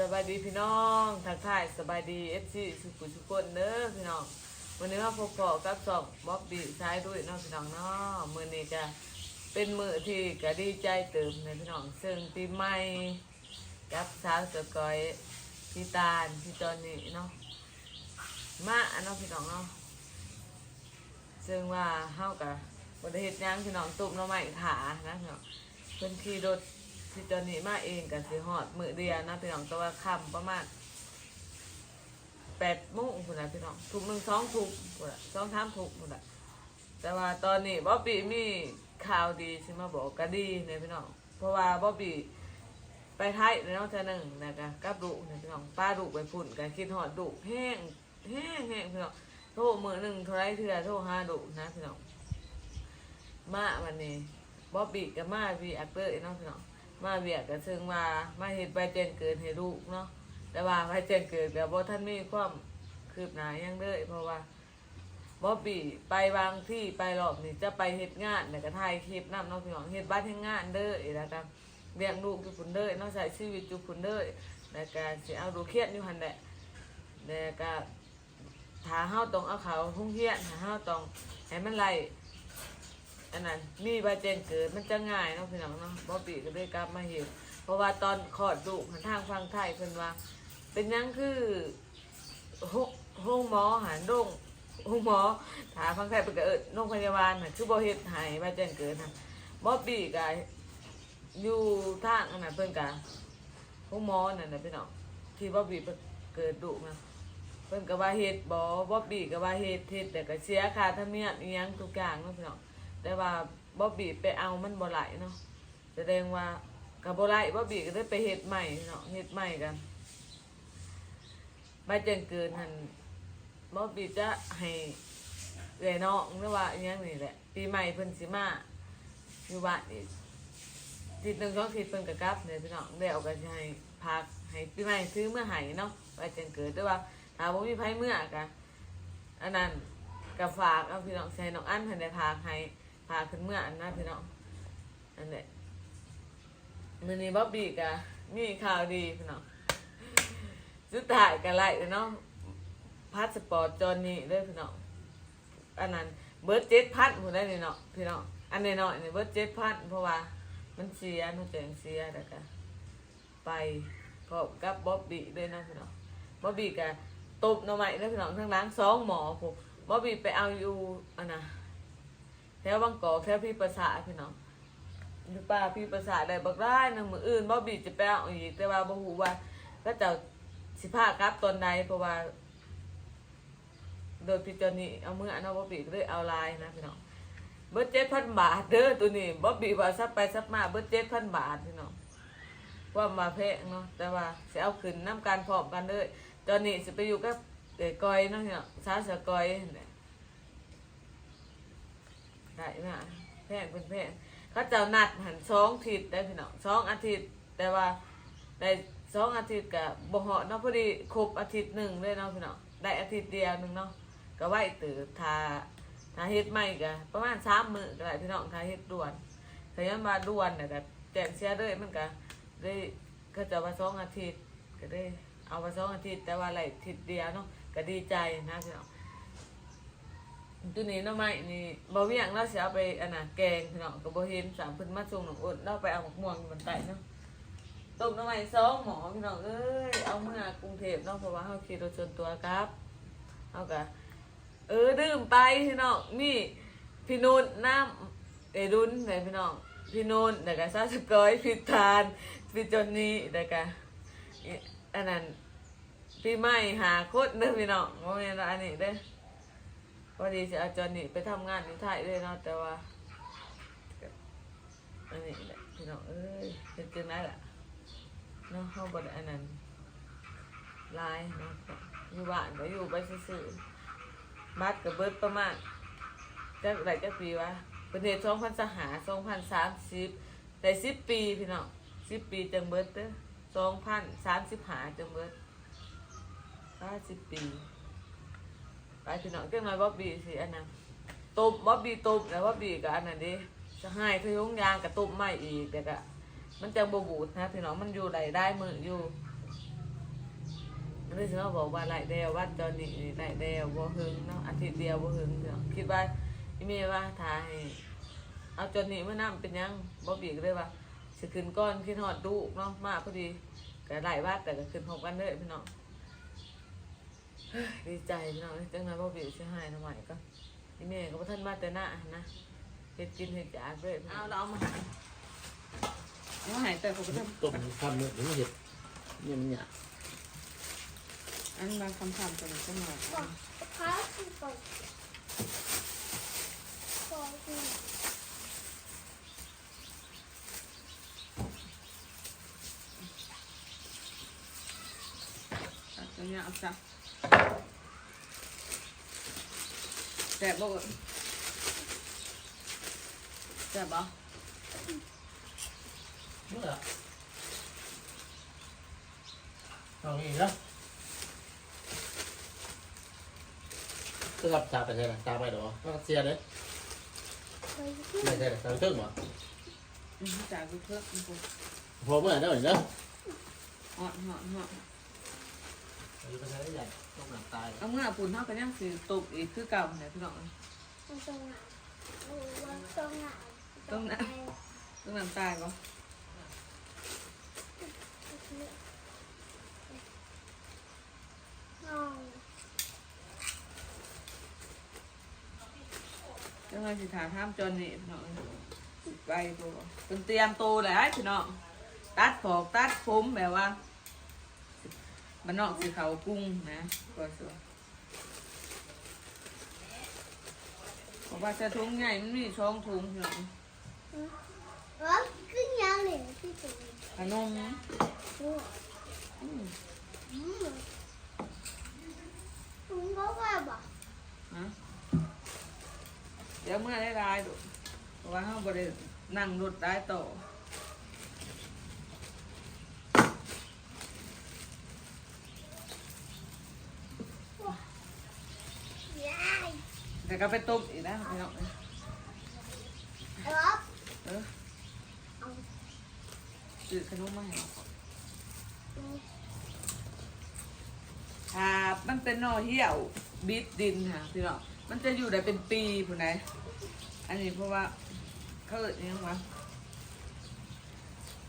สบายดีพี่น้องทักทายสบายดีเอฟซีสุขุสุขนเด้อพี่น้องวันนี้มาพบกับสองบ๊อบบี้ซ้ายด้วยน้องพี่น้องเนาะมือนี้จะเป็นมือที่ก็ดีใจเติมในพี่น้องซึ่งปีใหม่กับสาวสกอยพี่ตาลพี่จอนนี่เนาะมาเนาะพี่น้องเนาะซึ่งว่าเฮากับบริเหตุยังพี่น้องตุบเนาะใหม่ขานะพี่น้องเพิ่นขี่รถ ที่ตอนนี้มาเองกับสิฮอดมือเดียวนะพี่น้องแต่ว่าคำประมาณแปดโมงคุณนะพี่น้องทุกหนึ่งสองทุกคุณนะสองทามทุกคุณนะแต่ว่าตอนนี้บ๊อบบี้มีข่าวดีสิมาบอกก็ดีเนี่ยพี่น้องเพราะว่าบ๊อบบี้ไปไทยแล้วเธอหนึ่งนะคะกับดุเนี่ยพี่น้องป้าดุไปพุ่นกันคิดฮอดดุแห้งแห้งแห้งพี่น้องโทรมือหนึ่งเท่าไรเถื่อโทรห้าดุนะพี่น้องมาวันนี้บ๊อบบี้กับมาวีแอักเตอร์เนาะพี่น้อง มาเวียกก็ซึ่งว่ามาเห็นใบแจ้งเกิดให้ลูกเนาะแต่ว่าใบแจ้งเกิดกับบ่ท่านมีความคืบหน้ายังเลยเพราะว่าบ๊อบบี้ไปบางที่ไปรอบนี่จะไปเฮ็ดงานแต่ก็ถ่ายคลิปนำเนาะพี่น้องเฮ็ดบ้านเฮ็ดงานเด้อแล้วก็เลี้ยงลูกอยู่พุ่นเด้อเนาะใช้ชีวิตอยู่พุ่นเด้อแล้วก็สิเอาดูเครียดอยู่หันแหละแล้วก็ถ้าเฮาต้องเอาเขาทุ่งเฮียนถ้าเฮาต้องให้มันไล่ อันนั้นมีใบแจ้งเกิดมันจะง่ายเนาะพี่น้องเนาะบอบบี้ก็เลยกลับมาเห็นเพราะว่าตอนคลอดลูกหันทางฟังไทยเพิ่นว่า เป็นยังคือห้องหมอหันโรงห้องหมอถามฟังไทยเพิ่นก็เอิ้นโรงพยาบาลน่ะคือบ่เฮ็ดให้ใบแจ้งเกิดน่ะบอบบี้ก็อยู่ทางอันนั้นเพิ่นก็ห้องหมอนั่นน่ะพี่น้องที่บอบบี้เกิดลูกนะเพิ่นก็ว่าเฮ็ดบ่บ๊อบบี้ก็ว่าเฮ็ดเฮ็ดแต่ก็เสียค่าธรรมเนียมอีหยังทุกอย่างเนาะพี่น้อง แต่ว่าบ๊อบบี้ไปเอามันบ่ไหลเนาะแสดงว่ากับบ่ไหลบ๊อบบี้ก็ได้ไปเฮ็ดใหม่เนาะเฮ็ดใหม่กันใบแจ้งเกินหันบ๊อบบี้จะให้เอื้อยน้องหรือว่าอีหยังนี่แหละปีใหม่เพิ่นสิมาอยู่บ้านอีกทิศหนึ่งสองทิศเพิ่นก็กลับเนี่ยพี่น้องได้เอากันสิให้พักให้ปีใหม่ซื้อเมื่อให้เนาะใบแจ้งเกิดแต่ว่าถ้าบ่มีไผเมื่อกะอันนั้นกับฝากเอาพี่น้องใส่น้องอั้นเพิ่นได้พาให้ พาขึ้นเมื่ออันนะพี่น้องอันนี้มือนี้บ๊อบบี้ก็มีข่าวดีพี่น้องสุดท้ายก็ไล่เนาะพาสปอร์ตจอนนี่เด้อพี่น้องอันนั้นเบิร์ดเจ็ดพันผู้ได้นี่เนาะพี่น้องอันนี้เนาะนี่ยเบิร์ดเจ็ดพันเพราะว่ามันเสียมันแจ้งเสียแล้วก็ไปพร้อมกับบ๊อบบี้ด้วยนะพี่น้องบ๊อบบี้ก็ตบหน่อไม้เด้อพี่น้องทั้งล้างสองหมอพวกบอบบี้ไปเอาอยู่อันนะ แถวบางกอกแถวพี่ประสาพี่น้องอยู่ป่าพี่ประสาได้บักได้หนึ่งมืออื่นบอบบี้จะไปเอาอีกแต่ว่าบ่ฮู้ว่าก็จะสิพากลับตอนใดเพราะว่า โดยพี่เจานี่เอามืออันเอาบอบบี้ก็เลยเอาลายนะพี่น้องเบิดเจ็ดพันบาทเด้อตัวนี้บอบบี้ว่าซับไปซับมาเบิดเจ็ดพันบาทพี่น้องว่ามาแพงเนาะแต่ว่าสิเอาขึ้นน้ำการพร้อมกันเลยตอนนี้สิไปอยู่กับเด็กกอยเนาะเนี่ยซาสกอยเนี่ย ได้นะแพงเป็นแพงเขาเจ้านัดหันสองอาทิตย์ได้พี่น้องสองอาทิตย์แต่ว่าได้สองอาทิตย์กับบ่เหาะเนาะพอดีครบอาทิตย์หนึ่งเลยเนาะพี่น้องได้อาทิตย์เดียวหนึ่งเนาะก็ไหวตื่นทาทาเฮ็ดใหม่ก็ประมาณสามมื้อก็ได้พี่น้องทาเฮ็ดด่วนถ้ายังมาด่วนเนี่ยก็แจ้งเสียเลยมันก็ได้ก็จะว่าสองอาทิตย์ก็ได้เอามาสองอาทิตย์แต่ว่าอะไรอาทิตย์เดียวเนาะก็ดีใจนะพี่น้อง ตัวนี้เนาะไม่นี่บ่เวียงเราสิเอาไปอันน่ะแกงพี่น้องก็บ่เห็นสามเพิ่นมาส่งหนองอดเราไปเอาหมกม่วงอยู่บนไตเนาะต้มน้ำไม้สองหมอพี่น้องเอ้ยเอาเมื่อกรุงเทพเนาะเพราะว่าเฮาขี่รถส่วนตัวครับเฮาก็เออดื่มไปพี่น้องนี่พี่นุ่นน้ำเอดุนไหนพี่น้องพี่นุ่นแล้วก็ซาสกอยพี่ทานพี่จนนี่แล้วก็อีอันนั้นปีใหม่หาโคตรเด้อพี่น้องโมเมนต์อันนี้เด้อ พอดีจะอาจอนนี่ไปทำงานอยู่ไทยเลยเนาะแต่ว่าอันนี้แหละพี่น้องเอ้ยเป็นจังไดล่ะเนาะเฮาบ่ได้อันนั้นลายเนาะอยู่บ้านก็อยู่ไปซื่อบัตรก็เบิร์ดประมาณจักได้จักปีวะประเทศ2000สหา2030ได้10ปีพี่น้อง10ปีจังเบิร์ดเด้อ2035จังเบิร์ดห้าสิบปี พี่น้องเจ้าน้อยบ๊อบบี้สิอันนั้นตุบบ๊อบบี้ตุบแล้วบ๊อบบี้กับอันนั้นดิจะให้คือยุงยางกับตุบไม่อีกแต่ก็มันจะบบูดนะพี่น้องมันอยู่ไหลได้มืออยู่อันนี้เขาบอกว่าไหลเดียววัดจอนี่ไหลเดียวบ่หึงเนาะอาทิตย์เดียวบ่หึงเนาะคิดว่าอีเมว่าทายเอาจอนี่เมื่อน้ำเป็นยังบ่บีกเลยว่าสิขึ้นก้อนขึ้นหอดดูเนาะมาพอดีก็ไหลวัดแต่ก็ขึ้นหกกันเลยพี่น้อง ดีใจพี่น้องจังนั้นบ่บีกสิหายทำไมก็อีเมก็บ่ทันมาแต่หน้านะเฮ็ดกินเฮ็ดจากเลยเอาเราเอามาใหายเอามาใหายแต่ผมก็ทำต้มทำเนี่ยเดี๋ยวมันเห็ดเนี่ยมันเนี่ยอันบางคำถามตัวนี้ก็หน่อยบอกพาคือก่อนก่อนคือตัดตัวเนี้ยเอาซะ แสบบ่เอ่ยแสบบ่เมื่อเอาอีกแล้วก็รับตาไปใช่ไหมตาไปเดี๋ยวก็เสียเลยเคยที่ไม่ใช่ตาเครื่องหรออืมจากดูเพิ่มอีกปุ๊บพอเมื่อไหร่เนาะหอดหอดหอด อยู่ปใช้ได้ใหญ่ต้องหนักตายเอาเมื่อปุ่นเท่ากันยังสิตกอีกคือเก่าเนี่ยพี่น้องมันตรงไหนมันตรงไหนตรงไหนต้องน้ำตายบ่น้องจังไงสิถามท่ามจนนี่พี่น้องไปตัวเป็นเตรียมตัวเลยพี่น้องตัดขอกตัดผมแบบว่า มันนอกสีเขากุ้งนะก็สวยเพราะว่าจะถุงใหญ่มันมีช่องถุงพี่น้องเอขึ้นยังเลยที่ตรงนี้ขนมหัวอืมอืมถุงเขาว่าบอกนะเดี๋ยวเมื่อได้รายดูเพราะว่าเขาบรินั่งรถได้ต่อ ยาย แต่ ก็ไปต้มอีกนะพี่น้องเออเออซื้อขนมมาให้เราก่อนอ่ามันเป็นหนอเหี่ยวบิดดินค่ะพี่น้องมันจะอยู่ได้เป็นปีผู้ไหนอันนี้เพราะว่าเขาเอิ้นอิหยังวะ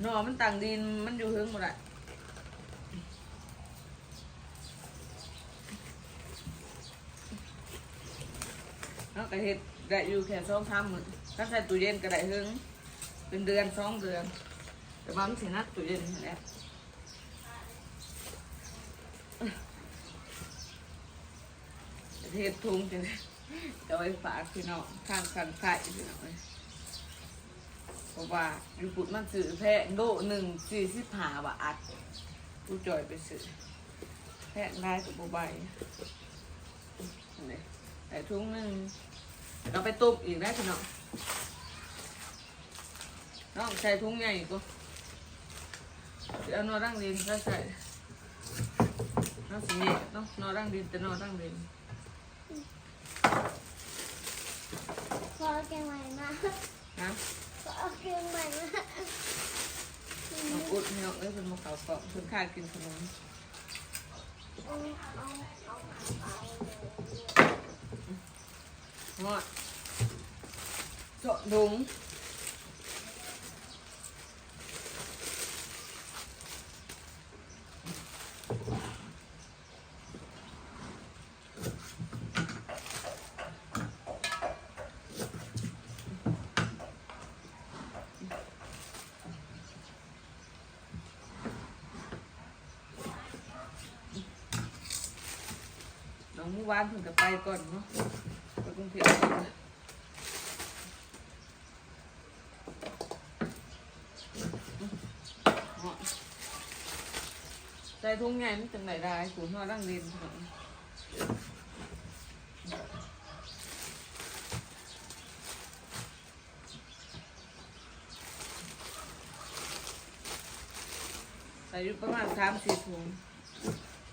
หนอมันต่างดินมันอยู่หึงหมดอะ เนาะก็เห็ดได้อยู่แค่สองสามมื้อถ้าใส่ตู้เย็นก็ได้หึงเป็นเดือนสองเดือน แต่ว่ามันสินักตู้เย็นนั่นแหละเห็ดทุ่งจะจะไว้ฝากพี่น้องข้างกันไข่พี่น้องเพราะว่าอยู่ปุดมันซื้อแพงโลหนึ่งสี่สิบห้าบาทกูจอยไปซื้อแพงได้กับโบใบนี่ใส่ถุงหนึ่ง แล้วก็ไปตุบอีกได้พี่น้องน้องใส่ถุงใหญ่กูเดี๋ยวนอรังดินใส่ใส่น้องสีเงี้ยน้องนอรังดินแต่นอรังดินพอเก่งใหม่มานะพอเก่งใหม่มาน้องอุดน้องเอ้ยเป็นมะขาวเกาะเพิ่นข้ากินขนมเอาเอาเอาเอา งอดเจาะดุงน้อ งเมื่อวานเพิ่นก็ไปก่อน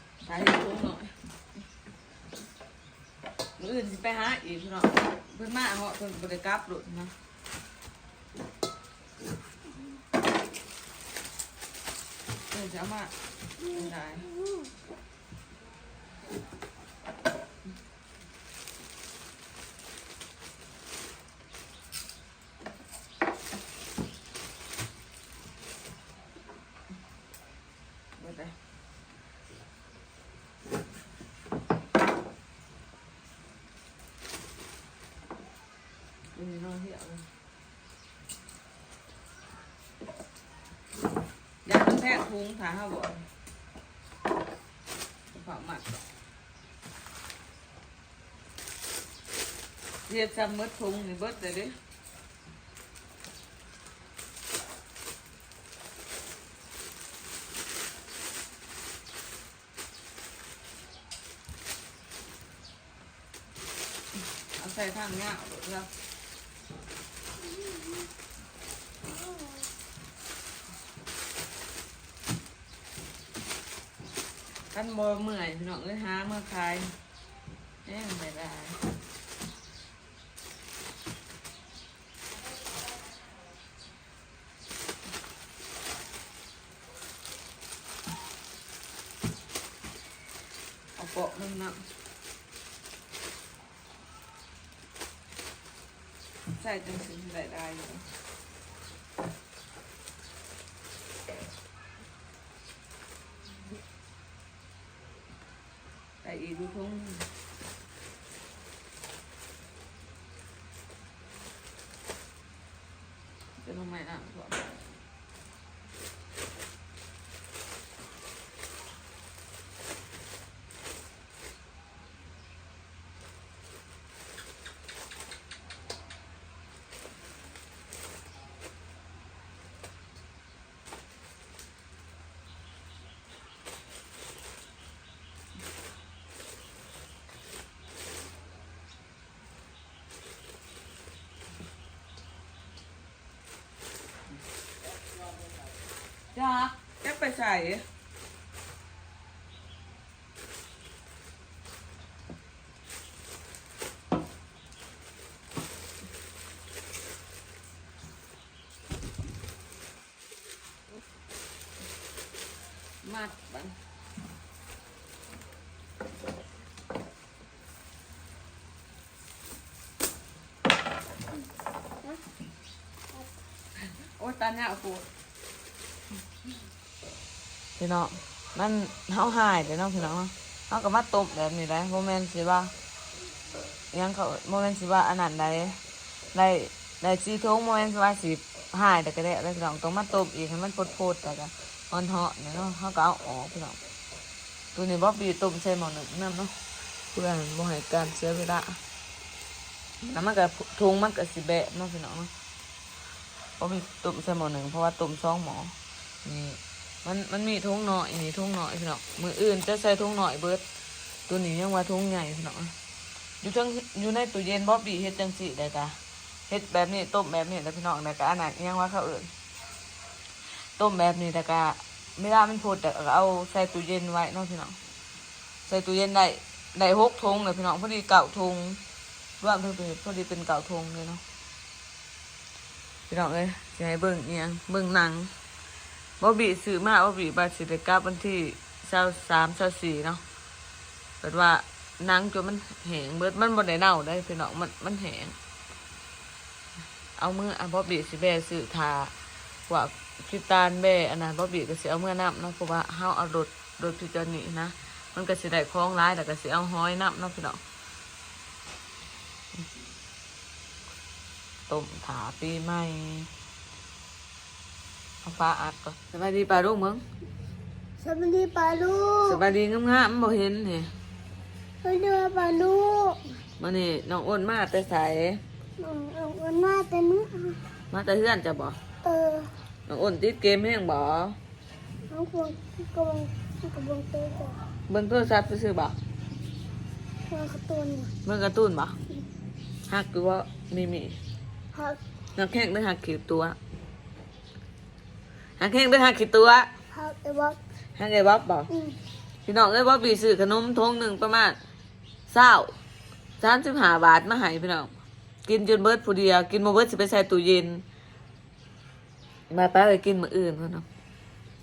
เนาะไปกรุงเทพก่ อนงอดใส่ถุงใหญ่มันจังไหนได้กูนอรังเรียนขนมใส่อยู่ประมาณสามสี่ถุงใส่ให้ถุงหน่อยมืออื่นสิไปหาอีกพี่น้องเพิ่นมาเหาะเพิ่นบ่ได้กลับหลุดนะเพิ่นจะเอามาไม่ได้ อืม เบิดเลยอันนี้น้อยเหี่ยวเลยอยากมันแทก พุงถาห้าบ่ฝากหมัดเรียกซ้ำเบิดพุงนี่เบิดเลยเดิเอาใส่ทางเนี้ยเอาเดี๋ยว กันบอเมื่อยพี่น้องเลยหาเมื่อคลายเอ๊ะไม่ได้เอาเกาะมันนะใส่จนถึงได้ได้อยู่ ใส่อีกดูทุ่งจะทำไมอะถั่ว จ้าแกไป ใส่มัดบันโอ้ตาเนี่ยโอ้ พี่น้องมันเฮาหายเดี๋ยวน้องพี่น้องเนาะเฮาก็มาตบแบบนี้ได้โมเมนต์สิว่าอิหยังเขาโมเมนต์สิว่าอันนั้นได้ได้ได้สีทงโมเมนต์สิว่าสิหายแต่ก็ได้แล้วพี่น้องต้องมาตบอีกให้มันโพดๆแต่ก็อ่อนเหาะเนี่ยเนาะเฮาก็เอาออกพี่น้องตัวนี้บ่บีต้มใส่หม้อหนึ่งน้ำเนาะเพื่อนบ่ให้การเสียเวลาแล้วมันก็ทงมันก็สิแบะเนาะพี่น้องเนาะบ่มีต้มใส่หม้อหนึ่งเพราะว่าต้มสองหม้อนี่ มันมันมีทงหน่อยนี่ทงหน่อยพี่น้องมืออื่นจะใส่ทงหน่อยเบิดตัวนี้ยังว่าทงใหญ่พี่น้องอยู่ทั้งอยู่ในตู้เย็นบ๊อบบี้เฮ็ดจังสิได้กะเฮ็ดแบบนี้ต้มแบบนี้แล้วพี่น้องแต่กะอันนั้นยังว่าเขาเอื่นต้มแบบนี้แต่กะเวลามันพดแต่เอาใส่ตู้เย็นไว้เนาะพี่น้องใส่ตู้เย็นได้ได้หกทงเลยพี่น้องพอดีเก่าทงว่าเพิ่นเป็นพอดีเป็นเก่าทงเลยเนาะพี่น้องเอ้ยสิให้เบิ่งเอียงเบิ่งหนัง บอบีซื้อมาบอบีบาสิเดกลับวันที่เช้าสามเช้าสี่เนาะเปิดว่านังจนมันแหงเบิดมันบนได้เน่าได้พี่น้องมันมันแหงเอามืออะบอบีสิแบซื้อทาว่าพิตานแบอันนั้นบอบีก็สิเอาเมื่อน้ำเนาะเพราะว่าเฮาเอารถรถพิจารณีนะมันก็สิได้คล้องร้ายแต่ก็สิเอาห้อยน้ำเนาะพี่น้องต้มถาปีใหม่ เอาปลาอัดก่อนสบายดีปลาลูกมึงสวัสดีปลาลูสกบายดีงามๆบ่เห็นนี่สวัสดีปลาลูกมานี่น้องอ้นมาแต่ใสน้องเอาวันหน้าแต่นี้มาแต่เพื่อนจะบ่เออน้องอ้นติดเกมแห้งบ่น้องควงกำลังกำลังเตะกับเบิ่งโทรศัพท์ซื่อๆบ่วางกระตุ้นเบิ่งการ์ตูนบ่ฮักคือว่ามีมีหักนักแข่งได้ฮักขีดตัว ฮักแข่งได้ฮักขีดตัวหักไอ้บักฮักไอ้บ๊อบบ่อืมพี่น้องเอ้ยบ๊อบบี้ซื้อขนมทงหนึงประมาณ20 35บาทมาให้พี่น้องกินจนเบิดผู้เดียวกินบ่เบิดสิไปใส่ตู้เย็น มาป้าไปกินมื้ออื่นเพิ่นเนาะ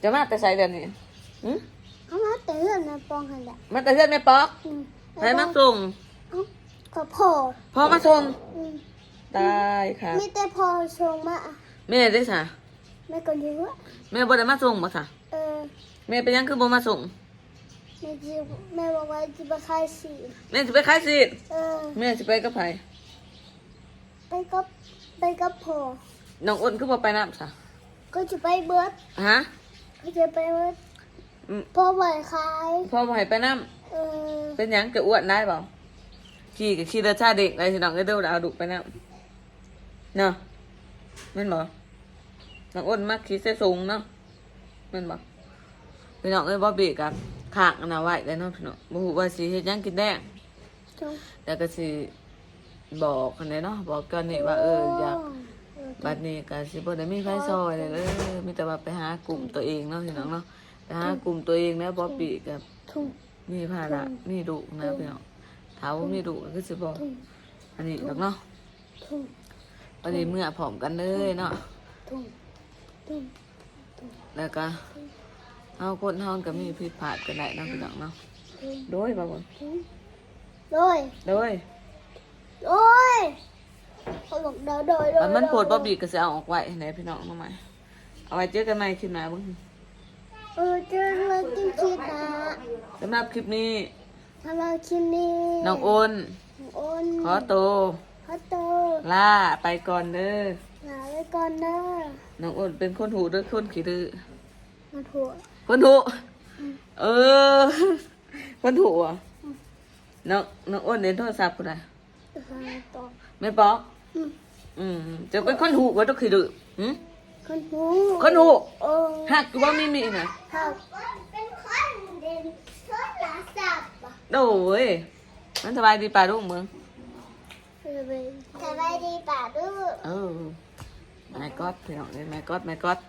จะมาแต่ใส่เดี๋ยวนี้หึเอามาแต่เรื่องนะปองหันแหละมาแต่เพื่อนแม่ป๊อกอืมให้มาส่งเอ้าก็พ่อพ่อมาส่งอืมตายค่ะ มีแต่พ่อชงมาแม่ได้สะ แม่ก็อยู่ว่าแม่บ่ได้มาส่งบ่สะเออแม่เป็นหยังคือบ่มาส่ง แม่จะแม่บอกว่าจะไปขายสีแม่สิไปขายสิทธิ์เออแม่สิไปกับไผไปกับไปกับพ่อน้องอ้นคือบ่ไปนํซะก็จะไปเบิร์ดฮะ ก็จะไปเบิร์ดอืม พ่อไหวขายพ่อบ่ให้ไปนํเออเป็นหยังจะอ้วนได้เปล่าขี่กับขี่เดือชาเด็กอะไรสิน้องก็เดี๋ยวเอาดุไปนํเนาะแม่นบ่ น้องอ้นมักขี่เส้สูงเนาะแม่นบ่พี่น้องเอ้ยบ่เบรกกับขากอันน่ะไว้แล้วเนาะพี่น้องบ่ฮู้ว่าสิเฮ็ดหยังกินแดงจงแล้วก็สิบอกกันเลยเนาะบอกกันนี่ว่าเอออยากเออบัดนี้ก็สิบ่ได้มีไฟซอยเลยเด้อมีแต่ว่าไปหากลุ่มตัวเองเนาะพี่น้องเนาะไปหากลุ่มตัวเองแล้วบ่ปีกับทุ่งมีภาระมีดุนะพี่น้องถามว่ามีดุก็คือสิบ่ทุ่งอันนี้ดอกเนาะทุ่งบัดนี้เมื่อพร้อมกันเลยเนาะทุ่งทุ่ง แล้วก็เฮาคนเฮาก็มีผิดพลาดกันได้เนาะพี่น้องเนาะทุ่งโดยบ่บ่ทุ่งโดยโดยโอ้ยเขาบอกโดยโดยโดยอันมันโพดบ่บีก็สิเอาออกไว้ไหนพี่น้องเนาะใหม่เอาไว้เจอกันใหม่คลิปหน้าเบิ่งเออเจอเรื่องกินคิดนะสำหรับคลิปนี้ทำเราคิดนี่น้องอ้นน้องอ้นขอโตวขอโตลาไปก่อนเด้อ ลาไปก่อนเด้อน้องอ้นเป็นคนหูด้วยคนขี้ดื้อมาถั่วคนหูเออ คนหูอะน้องน้องอ้นเล่นโทรศัพท์คนใดมาต่อไม่บอกอืมอืมจะเป็นคนหูว่าต้องขี้ดื้อหืมคนหูคนหูโอ้หักกูว่าไม่มีนะถ้าเป็นคนเด่นโทรศัพท์อะโอ้ยมันสบายดีป่าลูกมึงสบายดีป่าดื้อเออ ไม่กอดพี่น้องเลยไม่กอดไม่กอด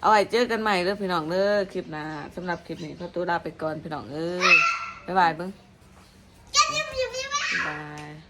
เอาไว้เจอกันใหม่เด้อพี่น้องเด้อคลิปหน้าสำหรับคลิปนี้ขอตัวลาไปก่อนพี่น้องเอ้ยบ๊ายบายเบิ้งยังยังยังยังบ๊ายบาย